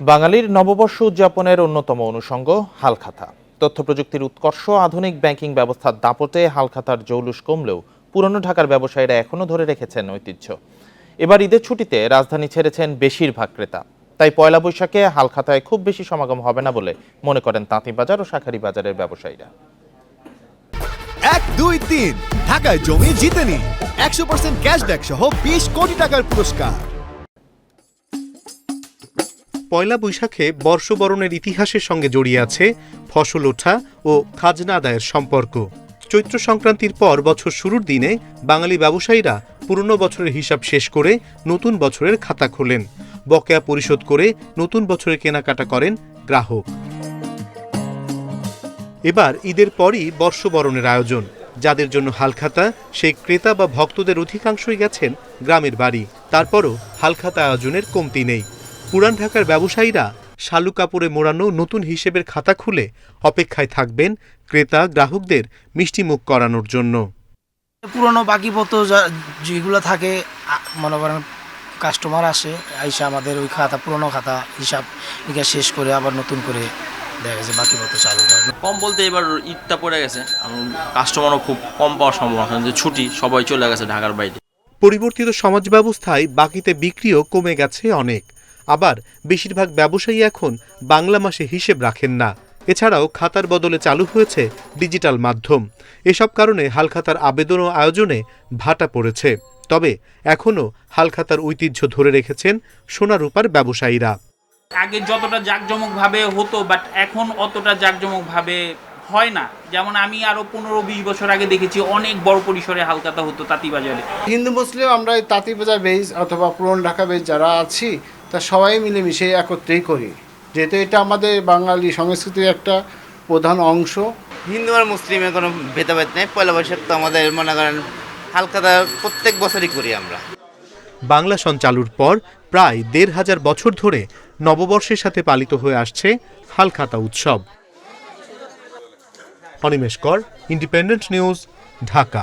বাঙালির নববর্ষ উদযাপনের অন্যতম অনুষঙ্গ হালখাতা। তথ্য প্রযুক্তির উৎকর্ষ আধুনিক ব্যাংকিং ব্যবস্থার দাপটে হালখাতার জৌলুস কমলেও পুরনো ঢাকার ব্যবসায়ীরা এখনও ধরে রেখেছেন ঐতিহ্য। এবার ঈদের ছুটিতে রাজধানী ছেড়েছেন বেশিরভাগ ক্রেতা। তাই পয়লা বৈশাখে হালখাতায় খুব বেশি সমাগম হবে না বলে মনে করেন তাঁতিবাজার ও শাখারি বাজারের ব্যবসায়ীরা। এক, দুই, তিন। ঢাকায় জমি জিতে নিন একশো পার্সেন্ট ক্যাশব্যাক সহ বিশ কোটি টাকার পুরস্কার। পয়লা বৈশাখে বর্ষবরণের ইতিহাসের সঙ্গে জড়িয়ে আছে ফসল ওঠা ও খাজনা আদায়ের সম্পর্ক। চৈত্র সংক্রান্তির পর বছর শুরুর দিনে বাঙালি ব্যবসায়ীরা পুরনো বছরের হিসাব শেষ করে নতুন বছরের খাতা খোলেন। বকেয়া পরিশোধ করে নতুন বছরের কেনাকাটা করেন গ্রাহক। এবার ঈদের পরই বর্ষবরণের আয়োজন। যাদের জন্য হালখাতা, সেই ক্রেতা বা ভক্তদের অধিকাংশই গেছেন গ্রামের বাড়ি। তারপরও হালখাতা আয়োজনের কমতি নেই। পুরান ঢাকার ব্যবসায়ীরা শালু কাপড়ে মোড়ানো নতুন হিসেবের খাতা খুলে অপেক্ষায় থাকবেন ক্রেতা গ্রাহকদের মিষ্টিমুখ করানোর জন্য। পুরনো বাকিপত্র যা- যেগুলো থাকে মনে করেন কাস্টমার আসে আইসা আমাদের ওই খাতা পুরনো খাতা হিসাব নিকাশ শেষ করে আবার নতুন করে দেখা গেছে চালু করে কম বলতে এবার ঈদটা পড়ে গেছে। কাস্টমারও খুব কম পাওয়ার সম্ভাবনা কারণ যে ছুটি সবাই চলে গেছে ঢাকার বাইরে। পরিবর্তিত সমাজ ব্যবস্থায় বাকিতে বিক্রিও কমে গেছে অনেক। আবার বেশিরভাগ ব্যবসায়ী এখন বাংলা মাসে হিসেব রাখেন না। এছাড়াও খাতার বদলে চালু হয়েছে ডিজিটাল মাধ্যম। এসব কারণে হালখাতার আবেদন ও আয়োজনে ভাটা পড়েছে। তবে এখনও হালখাতার ঐতিহ্য ধরে রেখেছেন সোনা সোনারূপার ব্যবসায়ীরা। আগে যতটা জাঁকজমকভাবে হতো বাট এখন অতটা জাঁকজমকভাবে হয় না। যেমন আমি আরও পনেরো বিশ বছর আগে দেখেছি অনেক বড় পরিসরে হালকাতা হতো তাঁতিবাজারে। হিন্দু মুসলিম আমরা এই তাঁতিবাজার বেজ অথবা পুরন ঢাকা বেজ যারা আছি তা সবাই মিলেমিশে একত্রেই করি। যেহেতু এটা আমাদের বাঙালি সংস্কৃতির একটা প্রধান অংশ। হিন্দু আর মুসলিমের কোনো ভেদাভেদ নেই। পয়লা বৈশাখ তো আমাদের মনে করেন হালকাতা প্রত্যেক বছরই করি আমরা। বাংলা সন চালুর পর প্রায় দেড় হাজার বছর ধরে নববর্ষের সাথে পালিত হয়ে আসছে হালখাতা উৎসব। অনিমেষ কর ইন্ডিপেন্ডেন্ট নিউজ ঢাকা।